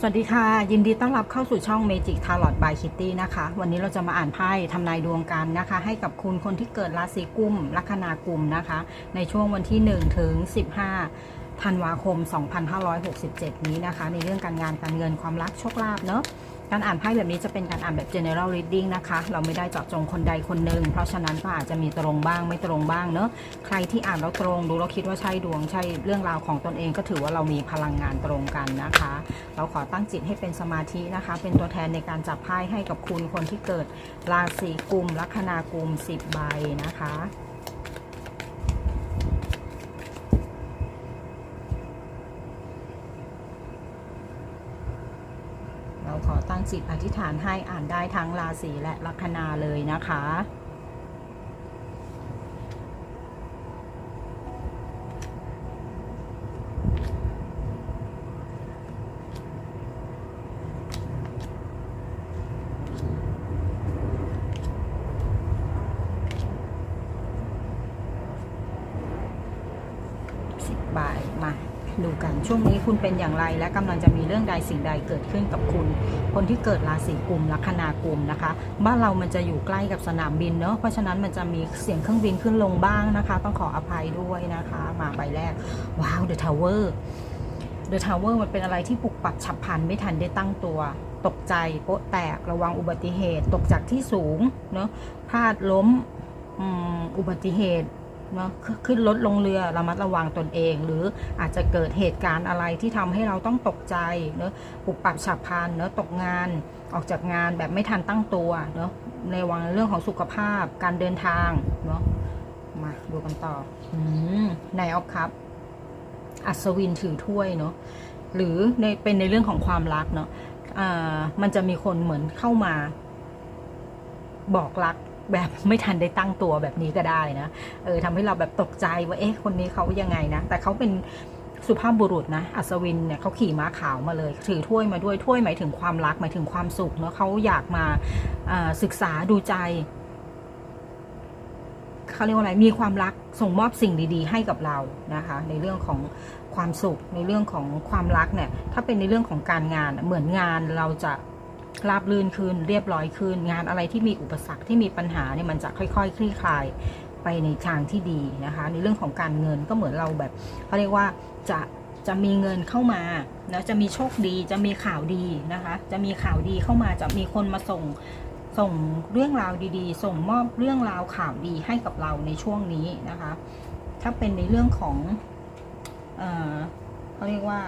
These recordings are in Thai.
สวัสดีค่ะ ยินดีต้อนรับเข้าสู่ช่อง Magic Tarot by Kitty นะคะ วันนี้เราจะมาอ่านไพ่ทำนายดวงกันนะคะ ให้กับคุณคนที่เกิดราศีกุมลัคนากลุ่มนะคะ ในช่วงวันที่ 1 ถึง 15 ธันวาคม 2567 นี้นะคะ ในเรื่องการงานการเงินความรักโชคลาภเนาะ การอ่านไพ่แบบนี้จะเป็นการอ่านแบบ general reading นะคะ เราไม่ได้เจาะจงคนใดคนหนึ่ง เพราะฉะนั้นก็อาจจะมีตรงบ้างไม่ตรงบ้างเนาะใครที่อ่านแล้วตรงดูแล้วคิดว่าใช่ดวงใช่เรื่องราวของตนเองก็ถือว่าเรามีพลังงานตรงกันนะคะ เราขอตั้งจิตให้เป็นสมาธินะคะ เป็นตัวแทนในการจับไพ่ให้กับคุณคนที่เกิดราศีกุมลัคนากุม10 ใบนะคะ เราขอตั้ง จิตอธิษฐานให้อ่านได้ทั้งราศีและลัคนาเลยนะคะ สิบบาทมาดูกัน ช่วงนี้คุณเป็นอย่างไร และกำลังจะมีเรื่องใดสิ่งใดเกิดขึ้นกับคุณ คนที่เกิดราศีกุมลัคนากุมนะคะบ้านเรามันจะอยู่ใกล้กับสนามบินเนาะเพราะฉะนั้นมันจะมีเสียงเครื่องบินขึ้นลงบ้างนะคะ ต้องขออภัยด้วยนะคะ มาใบแรก ว้าว The Tower The Tower มันเป็นอะไรที่ปลุกปรับฉับพลันไม่ทันได้ตั้งตัวตกใจโป๊ะแตกระวังอุบัติเหตุตกจากที่สูงเนาะพลาดล้มอุบัติเหตุ เนาะขึ้นขึ้นรถลงเรือระมัดระวังตนเอง หรืออาจจะเกิดเหตุการณ์อะไรที่ทำให้เราต้องตกใจเนาะปลุกปรับฉับพลันเนาะตกงานออกจากงานแบบไม่ทันตั้งตัวเนาะในวังเรื่องของสุขภาพการเดินทางเนาะมาดูกันต่ออืมนายออฟครับอัศวินถือถ้วยเนาะหรือในเป็นในเรื่องของความรักเนาะอ่ามันจะมีคนเหมือนเข้ามา บอกรัก แบบไม่ทันได้ตั้งตัวแบบนี้ก็ได้นะเออทำให้เราแบบตกใจว่าเอ๊ะคนนี้เขายังไงนะ แต่เขาเป็นสุภาพบุรุษนะ อัศวินเนี่ยเขาขี่ม้าขาวมาเลย ถือถ้วยมาด้วยถ้วยหมายถึงความรักหมายถึงความสุขเนาะเขาอยากมาศึกษาดูใจเขาเรียกว่าอะไรมีความรักส่งมอบสิ่งดี ๆ ให้กับเรานะคะ ในเรื่องของความสุขในเรื่องของความรักเนี่ยถ้าเป็นในเรื่องของการงานเหมือนงานเราจะ ราบรื่นขึ้นเรียบร้อยขึ้น งานอะไรที่มีอุปสรรคที่มีปัญหาเนี่ยมันจะค่อยๆ คลี่คลายไปในทางที่ดีนะคะ ในเรื่องของการเงินก็เหมือนเราแบบเขาเรียกว่าจะจะมีเงินเข้ามาแล้วจะมีโชคดีจะมีข่าวดีนะคะ จะมีข่าวดีเข้ามาจะมีคนมาส่งส่งเรื่องราวดีๆ ส่งมอบเรื่องราวข่าวดีให้กับเราในช่วงนี้นะคะ ถ้าเป็นในเรื่องของเออเขาเรียกว่า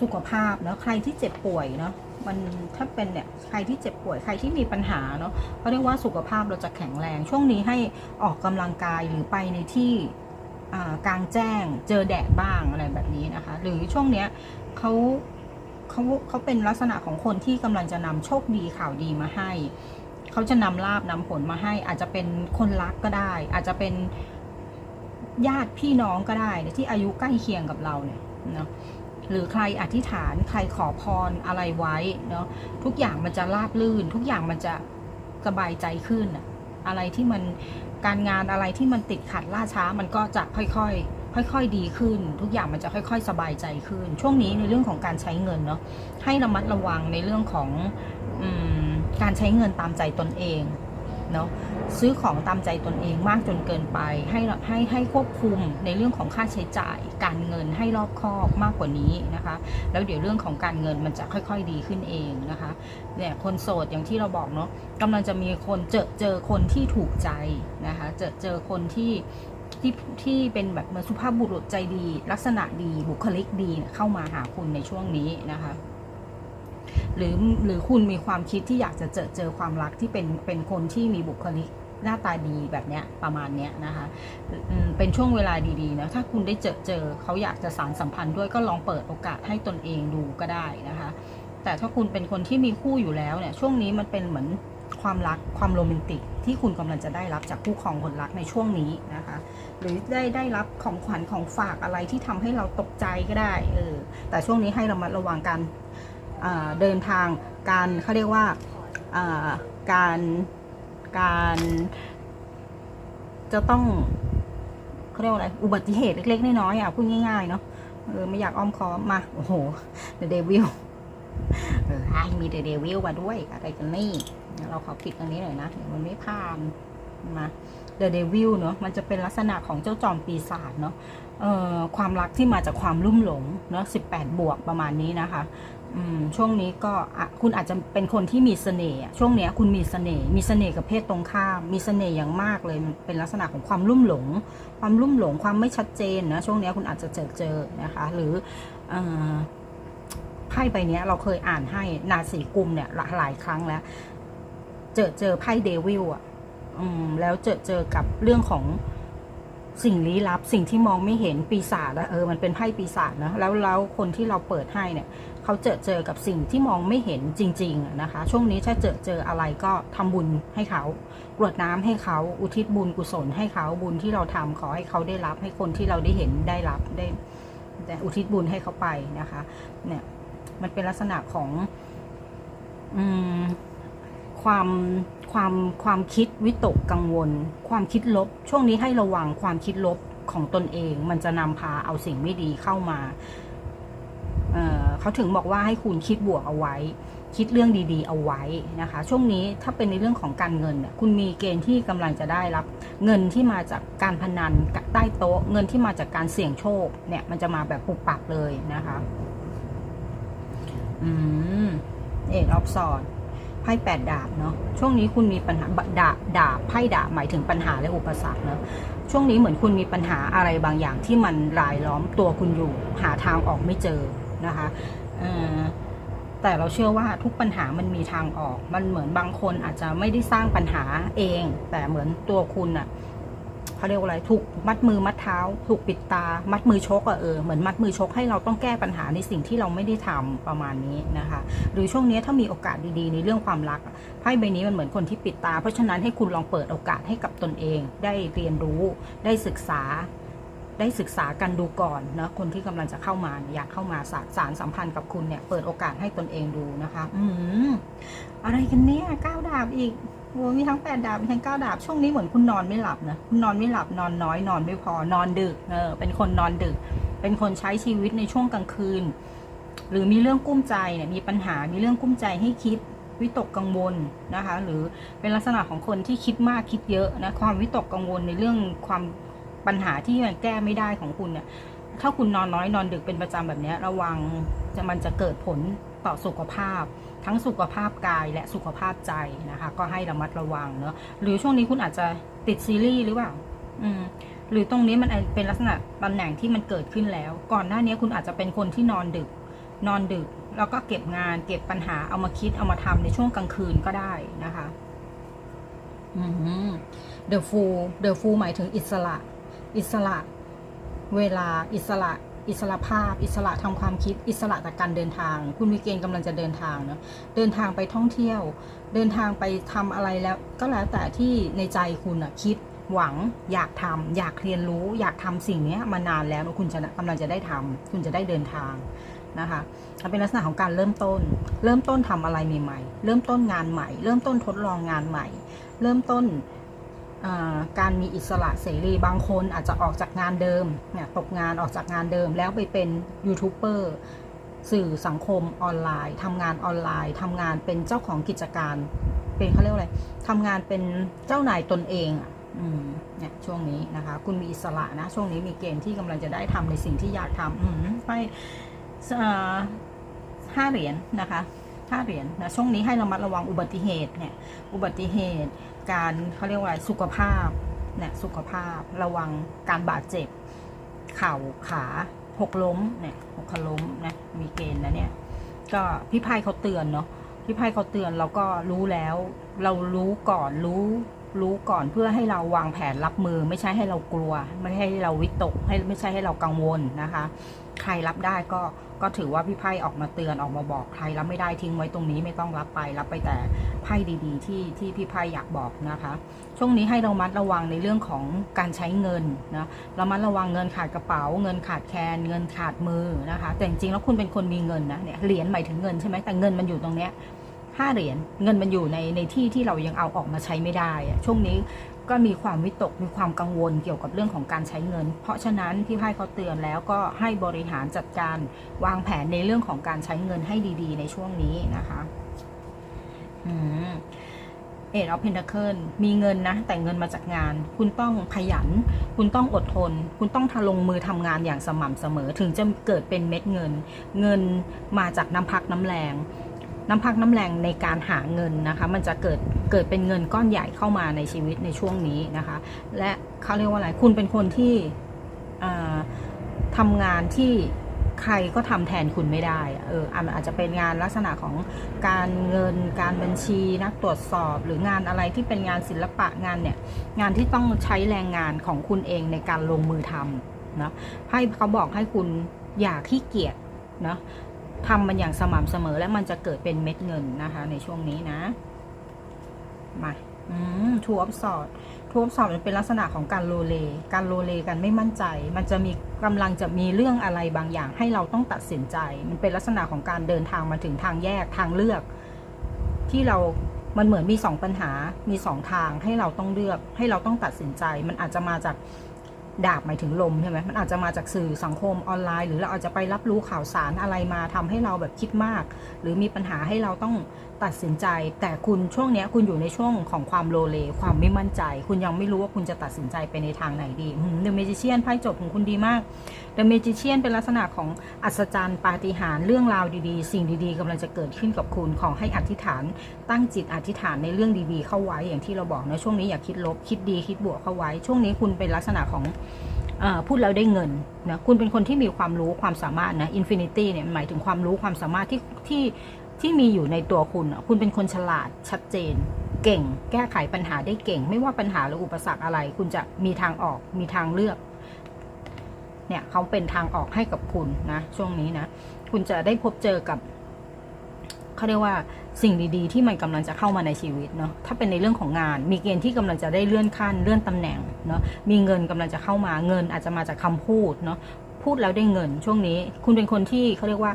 สุขภาพเนาะใครที่เจ็บป่วยเนาะมันถ้าเป็นเนี่ยใครที่เจ็บป่วยใครที่มีปัญหาเนาะเขาเรียกว่าสุขภาพเราจะแข็งแรง ช่วงนี้ให้ออกกำลังกายหรือไปในที่กลางแจ้งเจอแดดบ้างอะไรแบบนี้นะคะ หรือช่วงเนี้ยเขาเขาเขาเป็นลักษณะของคนที่กำลังจะนำโชคดีข่าวดีมาให้ เขาจะนำลาบนำผลมาให้ อาจจะเป็นคนรักก็ได้ อาจจะเป็นญาติพี่น้องก็ได้ที่อายุใกล้เคียงกับเราเนี่ยเนาะ หรือใครอธิษฐานใครขอพรอะไรไว้เนาะทุกอย่างมันจะราบลื่น ทุกอย่างมันจะสบายใจขึ้น อะไรที่มันการงานอะไรที่มันติดขัดล่าช้ามันก็จะค่อยๆ ค่อยๆดีขึ้น ทุกอย่างมันจะค่อย ๆ สบายใจขึ้น ช่วงนี้ในเรื่องของการใช้เงินเนาะให้ระมัดระวังในเรื่องของอการใช้เงินตามใจตนเอง เนาะซื้อของตามใจตนเองมากจนเกินไป ให้ให้ให้ควบคุมในเรื่องของค่าใช้จ่าย การเงินให้รอบคอบมากกว่านี้นะคะ แล้วเดี๋ยวเรื่องของการเงินมันจะค่อยๆดีขึ้นเองนะคะเนี่ยคนโสดอย่างที่เราบอกเนาะกำลังจะมีคนเจอเจอคนที่ถูกใจนะคะเจอเจอคนที่ที่ที่เป็นแบบเหมือนสุภาพบุรุษใจดี ลักษณะดีบุคลิกดีเข้ามาหาคุณในช่วงนี้นะคะ หรือหรือคุณมีความคิดที่อยากจะเจอเจอความรักที่เป็นเป็นคนที่มีบุคลิกหน้าตาดีแบบเนี้ยประมาณเนี้ยนะคะเป็นช่วงเวลาดีๆนะถ้าคุณได้เจอเจอเขาอยากจะสารสัมพันธ์ด้วยก็ลองเปิดโอกาสให้ตนเองดูก็ได้นะคะ แต่ถ้าคุณเป็นคนที่มีคู่อยู่แล้วเนี่ยช่วงนี้มันเป็นเหมือนความรักความโรแมนติกที่คุณกำลังจะได้รับจากคู่ครองคนรักในช่วงนี้นะคะ หรือได้ได้รับของขวัญของฝากอะไรที่ทำให้เราตกใจก็ได้เออแต่ช่วงนี้ให้เระมัดระวังการ เดินทางการเขาเรียกว่าการการจะต้องเขาเรียกว่าอะไรอุบัติเหตุเล็กๆน้อยๆอะพูดง่ายๆเนาะเออไม่อยากอ้อมคอมมาโอ้โหเดอะเดวิลเออให้มีเดอะเดวิลมาด้วยอะไรกันนี่เราขอปิดตรงนี้หน่อยนะเดี๋ยวมันไม่ผ่านมาเดอะเดวิลเนาะมันจะเป็นลักษณะของเจ้าจอมปีศาจเนาะเอ่อความรักที่มาจากความลุ่มหลงเนาะสิบแปดบวกประมาณนี้นะคะ ช่วงนี้ก็คุณอาจจะเป็นคนที่มีเสน่ห์ช่วงเนี้ยคุณมีเสน่ห์มีเสน่ห์กับเพศตรงข้ามมีเสน่ห์อย่างมากเลยมันเป็นลักษณะของความลุ่มหลง ความลุ่มหลงความไม่ชัดเจนนะช่วงนี้คุณอาจจะเจอเจอนะคะ หรืออไพ่ใบนี้เราเคยอ่านให้นาสีกุมเนี่ยหลายครั้งแล้ว เจอเจอไพ่เดวิลอะแล้วเจอเจอกับเรื่องของสิ่งลี้ลับสิ่งที่มองไม่เห็นปีศาจอะเออมันเป็นไพ่ปีศาจนะแล้วแล้วคนที่เราเปิดให้เนี่ย เขาเจอเจอกับสิ่งที่มองไม่เห็นจริง ๆ นะคะ ช่วงนี้ถ้าเจอเจออะไรก็ทำบุญให้เขากรวดน้ำให้เขาอุทิศบุญกุศลให้เขาบุญที่เราทำขอให้เขาได้รับให้คนที่เราได้เห็นได้รับได้ได้อุทิศบุญให้เขาไปนะคะ เนี่ยมันเป็นลักษณะของอืมความความความคิดวิตกกังวล ความคิดลบ ช่วงนี้ให้ระวังความคิดลบของตนเอง มันจะนำพาเอาสิ่งไม่ดีเข้ามา เเขาถึงบอกว่าให้คุณคิดบวกเอาไว้ คิดเรื่องดีๆ เอาไว้นะคะ ช่วงนี้ถ้าเป็นในเรื่องของการเงินเนี่ยคุณมีเกณฑ์ที่กำลังจะได้รับ เงินที่มาจากการพนันใต้โต๊ะ เงินที่มาจากการเสี่ยงโชคเนี่ยมันจะมาแบบปุบปับเลยนะคะอืมเอกรอบสอนไพ่แปดดาบเนาะช่วงนี้คุณมีปัญหาดาบดาบไพ่ดาบหมายถึงปัญหาและอุปสรรคเนาะช่วงนี้เหมือนคุณมีปัญหาอะไรบางอย่างที่มันรายล้อมตัวคุณอยู่ หาทางออกไม่เจอ นะคะแต่เราเชื่อว่าทุกปัญหามันมีทางออก มันเหมือนบางคนอาจจะไม่ได้สร้างปัญหาเอง แต่เหมือนตัวคุณอะเขาเรียกว่าอะไรถูกมัดมือมัดเท้า ถูกปิดตา มัดมือชกอะเออเหมือนมัดมือชกให้เราต้องแก้ปัญหาในสิ่งที่เราไม่ได้ทำประมาณนี้นะคะ หรือช่วงนี้ถ้ามีโอกาสดีๆ ในเรื่องความรักไพ่ใบนี้มันเหมือนคนที่ปิดตา เพราะฉะนั้นให้คุณลองเปิดโอกาสให้กับตนเอง ได้เรียนรู้ได้ศึกษา ได้ศึกษากันดูก่อนนะคนที่กำลังจะเข้ามาอยากเข้ามาสารสารสัมพันธ์กับคุณเนี่ยเปิดโอกาสให้ตนเองดูนะคะ อืมอะไรกันเนี่ยก้าวดาบอีกโอ้มีทั้งแปดดาบมีทั้งเก้าดาบช่วงนี้เหมือนคุณนอนไม่หลับนะคุณนอนไม่หลับนอนน้อยนอนไม่พอนอนดึกเออเป็นคนนอนดึก เป็นคนใช้ชีวิตในช่วงกลางคืน หรือมีเรื่องกุ้มใจเนี่ยมีปัญหามีเรื่องกุ้มใจให้คิดวิตกกังวลนะคะ หรือเป็นลักษณะของคนที่คิดมากคิดเยอะนะความวิตกกังวลในเรื่องความ ปัญหาที่มันแก้ไม่ได้ของคุณเนี่ยถ้าคุณนอนน้อยนอนดึกเป็นประจำแบบนี้ระวังจะมันจะเกิดผลต่อสุขภาพ ทั้งสุขภาพกายและสุขภาพใจนะคะ ก็ให้ระมัดระวังเนาะหรือช่วงนี้คุณอาจจะติดซีรีส์หรือเปล่าอืมหรือตรงนี้มันเป็นลักษณะตำแหน่งที่มันเกิดขึ้นแล้ว ก่อนหน้านี้คุณอาจจะเป็นคนที่นอนดึก นอนดึก แล้วก็เก็บงานเก็บปัญหาเอามาคิดเอามาทำในช่วงกลางคืนก็ได้นะคะอืม The Fool The Fool หมายถึงอิสระ อิสระ เวลาอิสระ อิสระภาพ อิสระทำความคิด อิสระจากการเดินทาง คุณมีเกณฑ์กำลังจะเดินทางเนาะเดินทางไปท่องเที่ยว เดินทางไปทำอะไรแล้ว ก็แล้วแต่ที่ในใจคุณอะคิดหวังอยากทำอยากเรียนรู้อยากทำสิ่งนี้มานานแล้วคุณจะกำลังจะได้ทำคุณจะได้เดินทางนะคะมันเป็นลักษณะของการเริ่มต้น เริ่มต้นทำอะไรใหม่ๆ เริ่มต้นงานใหม่ เริ่มต้นทดลองงานใหม่ เริ่มต้น การมีอิสระเสรีบางคนอาจจะออกจากงานเดิมเนี่ยตกงานออกจากงานเดิมแล้วไปเป็นยูทูบเบอร์สื่อสังคมออนไลน์ทำงานออนไลน์ทำงานเป็นเจ้าของกิจการ เป็นเขาเรียกว่าอะไรทำงานเป็นเจ้านายตนเองอะอืมเนี่ยช่วงนี้นะคะ คุณมีอิสระนะ ช่วงนี้มีเกณฑ์ที่กำลังจะได้ทำในสิ่งที่อยากทำอืมไปห้าเหรียญนะคะ ห้าเหรียญนะช่วงนี้ให้ระมัดระวังอุบัติเหตุเนี่ยอุบัติเหตุ การเขาเรียกว่าสุขภาพเนี่ยสุขภาพระวังการบาดเจ็บ เข่าขาหกล้มเนี่ยหกล้มนะมีเกณฑ์นะเนี่ยก็พี่ไพ่เขาเตือนเนาะพี่ไพ่เขาเตือนเราก็รู้แล้ว เรารู้ก่อนรู้ รู้ก่อนเพื่อให้เราวางแผนรับมือ ไม่ใช่ให้เรากลัว ไม่ให้เราวิตกให้ไม่ใช่ให้เรากังวลนะคะ ใครรับได้ก็ก็ถือว่าพี่ไพ่ออกมาเตือนออกมาบอกใครรับไม่ได้ทิ้งไว้ตรงนี้ไม่ต้องรับไปรับไปแต่ไพ่ดีๆ ที่ที่พี่ไพ่อยากบอกนะคะ ช่วงนี้ให้เรามัดระวังในเรื่องของการใช้เงินนะเรามัดระวังเงินขาดกระเป๋า เงินขาดแคลนเงินขาดมือนะคะ แต่จริงๆแล้วคุณเป็นคนมีเงินนะเนี่ยเหรียญหมายถึงเงินใช่ไหมแต่เงินมันอยู่ตรงเนี้ย ห้าเหรียญเงินมันอยู่ในในที่ที่เรายังเอาออกมาใช้ไม่ได้อะช่วงนี้ก็มีความวิตกมีความกังวลเกี่ยวกับเรื่องของการใช้เงิน เพราะฉะนั้นพี่ไพ่เขาเตือนแล้วก็ให้บริหารจัดการวางแผนในเรื่องของการใช้เงินให้ดี ๆ ในช่วงนี้นะคะเอ็ดออฟเพนทเคิลมีเงินนะ แต่เงินมาจากงาน คุณต้องขยัน คุณต้องอดทน คุณต้องทะลงมือทำงานอย่างสม่ำเสมอ ถึงจะเกิดเป็นเม็ดเงิน เงินมาจากน้ำพักน้ำแรง น้ำพักน้ำแรงในการหาเงินนะคะ มันจะเกิดเกิดเป็นเงินก้อนใหญ่เข้ามาในชีวิตในช่วงนี้นะคะ และเขาเรียกว่าอะไรคุณเป็นคนที่ทำงานที่ใครก็ทำแทนคุณไม่ได้ เอออาจจะเป็นงานลักษณะของการเงิน การบัญชี นักตรวจสอบ หรืองานอะไรที่เป็นงานศิลปะงานเนี่ย งานที่ต้องใช้แรงงานของคุณเองในการลงมือทำนะให้เขาบอกให้คุณอย่าขี้เกียจนะ ทำมันอย่างสม่ำเสมอและมันจะเกิดเป็นเม็ดเงินนะคะ ในช่วงนี้นะ มาทูออฟสอดทูออฟสอดมันเป็นลักษณะของการโลเล การโลเลกันไม่มั่นใจ มันจะมีกำลังจะมีเรื่องอะไรบางอย่าง ให้เราต้องตัดสินใจ มันเป็นลักษณะของการเดินทางมาถึงทางแยกทางเลือก ที่เรา มันเหมือนมีสองปัญหา มีสองทางให้เราต้องเลือก ให้เราต้องตัดสินใจ มันอาจจะมาจาก ดาบหมายถึงลมใช่ไหมมันอาจจะมาจากสื่อสังคมออนไลน์ หรือเราอาจจะไปรับรู้ข่าวสารอะไรมาทำให้เราแบบคิดมาก หรือมีปัญหาให้เราต้องตัดสินใจ แต่คุณช่วงนี้คุณอยู่ในช่วงของความโลเล ความไม่มั่นใจ คุณยังไม่รู้ว่าคุณจะตัดสินใจไปในทางไหนดีเดอะเมจิเชียนไพ่จบของคุณดีมากเดอะเมจิเชียนเป็นลักษณะของอัศจรรย์ปาฏิหาริย์เรื่องราวดีๆ สิ่งดีๆกำลังจะเกิดขึ้นกับคุณขอให้อธิษฐาน ตั้งจิตอธิษฐานในเรื่องดีๆ เข้าไว้อย่างที่เราบอกนะช่วงนี้อย่าคิดลบคิดดีคิดบวกเข้าไว้ ช่วงนี้คุณเป็นลักษณะของพูดแล้วได้เงินนะคุณเป็นคนที่มีความรู้ความสามารถนะอินฟินิตี้เนี่ยหมายถึงความรู้ความสามารถที่ที่ที่มีอยู่ในตัวคุณ คุณเป็นคนฉลาดชัดเจน เก่ง แก้ไขปัญหาได้เก่ง ไม่ว่าปัญหาหรืออุปสรรคอะไร คุณจะมีทางออกมีทางเลือกเนี่ยเขาเป็นทางออกให้กับคุณนะช่วงนี้นะ คุณจะได้พบเจอกับ เขาเรียกว่าสิ่งดีๆ ที่มันกำลังจะเข้ามาในชีวิตเนาะถ้าเป็นในเรื่องของงาน มีเกณฑ์ที่กำลังจะได้เลื่อนขั้นเลื่อนตำแหน่งเนาะมีเงินกำลังจะเข้ามาเงินอาจจะมาจากคำพูดเนาะพูดแล้วได้เงินช่วงนี้ คุณเป็นคนที่เขาเรียกว่า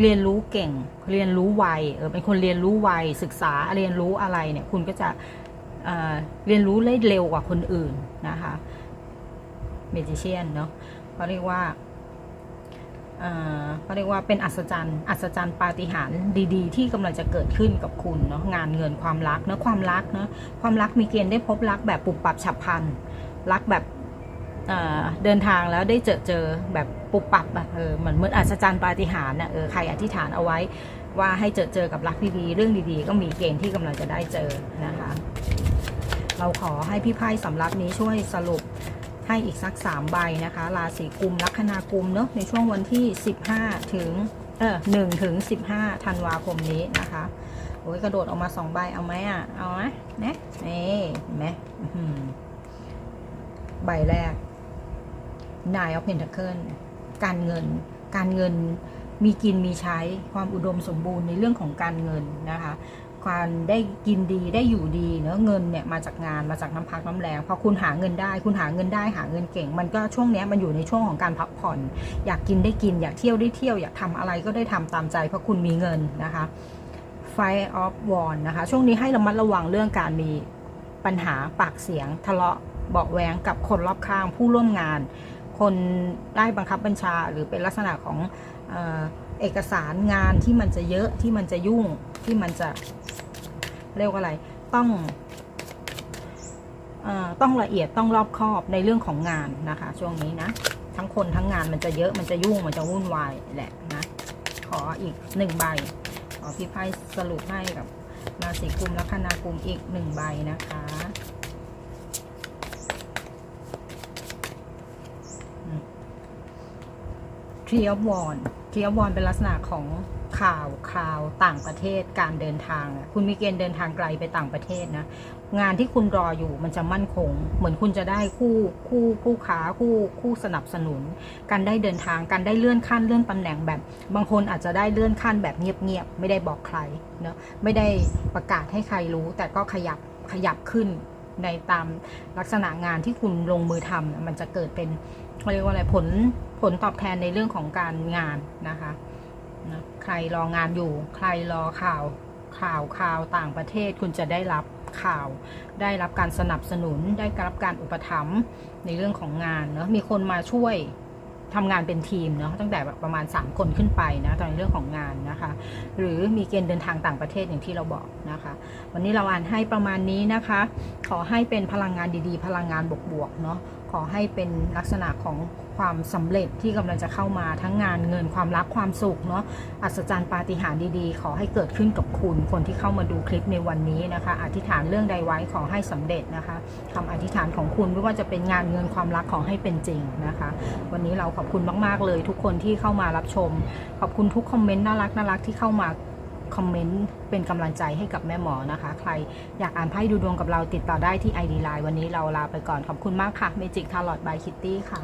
เรียนรู้เก่ง เรียนรู้ไวเออเป็นคนเรียนรู้ไวศึกษาเรียนรู้อะไรเนี่ย คุณก็จะเเรียนรู้ได้เร็วกว่าคนอื่นนะคะเมจิเชียนเนาะเขาเรียกว่า เขาเรียกว่าเป็นอัศจรรย์อัศจรรย์ปาฏิหาริย์ดีๆ ที่กำลังจะเกิดขึ้นกับคุณเนาะงานเงินความรักเนาะความรักเนาะความรักมีเกณฑ์ได้พบรักแบบปุบปับฉับพลันรักแบบเดินทางแล้วได้เจอเจอแบบปุบปับอะเออเหมือนเหมือนอัศจรรย์ปาฏิหาริย์นะเออใครอธิษฐานเอาไว้ว่าให้เจอเจอกับรักดีๆ เรื่องดีๆ ก็มีเกณฑ์ที่กำลังจะได้เจอนะคะ เราขอให้พี่ไพ่สำรับนี้ช่วยสรุป ให้อีกสัก 3 ใบนะคะ ราศีกุมลัคนากุมเนาะในช่วงวันที่ 15 ถึงเออ1ถึง 15ธันวาคมนี้นะคะโอ้ยกระโดดออกมา2ใบเอาไหมอะ เอาไหมเนี่ยนี่เห็นไหมใบแรก Nine of Pentacles การเงิน การเงินมีกินมีใช้ความอุดมสมบูรณ์ในเรื่องของการเงินนะคะ การได้กินดีได้อยู่ดีเนาะเงินเนี่ยมาจากงานมาจากน้ำพักน้ำแรงพอคุณหาเงินได้ คุณหาเงินได้หาเงินเก่ง มันก็ช่วงนี้มันอยู่ในช่วงของการพักผ่อน อยากกินได้กิน อยากเที่ยวได้เที่ยวอยากทำอะไรก็ได้ทำตามใจ เพราะคุณมีเงินนะคะ Fight of w a n นะคะ ช่วงนี้ให้ระมัดระวังเรื่องการมีปัญหาปากเสียงทะเลาะเบาแวงกับคนรอบข้างผู้ร่วมงาน คนได้บังคับบัญชา หรือเป็นลักษณะของเอกสารงานที่มันจะเยอะที่มันจะยุ่งที่มันจะเรียกว่าอะไรต้องอต้องละเอียดต้องรอบคอบในเรื่องของงานนะคะ ช่วงนี้นะ ทั้งคนทั้งงานมันจะเยอะมันจะยุ่งมันจะวุ่นวายแหละนะ ขออีกหนึ่งใบขอพี่ไพ่สรุปให้กับราศีกุมและคณากุมอีกหนึ่งใบนะคะ ทรีออฟวอนทรีออฟวอนเป็นลักษณะของข่าวข่าวต่างประเทศการเดินทางคุณมีเกณฑ์เดินทางไกลไปต่างประเทศนะงานที่คุณรออยู่มันจะมั่นคง เหมือนคุณจะได้คู่คู่คู่ค้าคู่คู่สนับสนุน การได้เดินทางการได้เลื่อนขั้นเลื่อนตำแหน่งแบบ บางคนอาจจะได้เลื่อนขั้นแบบเงียบๆไม่ได้บอกใครเนาะไม่ได้ประกาศให้ใครรู้ แต่ก็ขยับขยับขึ้นในตามลักษณะงานที่คุณลงมือทำมันจะเกิดเป็นเรียกว่าอะไรผล ผลตอบแทนในเรื่องของการงานนะคะนะใครรองานอยู่ ใครรอข่าวข่าวข่าวต่างประเทศคุณจะได้รับข่าว ได้รับการสนับสนุน ได้รับการอุปถัมภ์ในเรื่องของงานเนาะมีคนมาช่วยทำงานเป็นทีมเนาะตั้งแต่แบบประมาณ 3 คนขึ้นไปนะตอนในเรื่องของงานนะคะ หรือมีเกณฑ์เดินทางต่างประเทศอย่างที่เราบอกนะคะ วันนี้เราอ่านให้ประมาณนี้นะคะ ขอให้เป็นพลังงานดีๆ พลังงานบวกๆเนาะ ขอให้เป็นลักษณะของความสำเร็จที่กำลังจะเข้ามาทั้งงานเงินความรักความสุขเนาะอัศจรรย์ปาฏิหาริย์ดีๆ ขอให้เกิดขึ้นกับคุณคนที่เข้ามาดูคลิปในวันนี้นะคะ อธิษฐานเรื่องใดไว้ขอให้สำเร็จนะคะคำอธิษฐานของคุณไม่ว่าจะเป็นงานเงินความรักขอให้เป็นจริงนะคะ วันนี้เราขอบคุณมากๆเลย ทุกคนที่เข้ามารับชม ขอบคุณทุกคอมเมนต์น่ารักน่ารักที่เข้ามา คอมเมนต์เป็นกำลังใจให้กับแม่หมอนะคะ ใครอยากอ่านไพ่ดูดวงกับเราติดต่อได้ที่ไอดีไลน์วันนี้เราลาไปก่อนขอบคุณมากค่ะเมจิกทาร์ลอตบายคิตตี้ค่ะ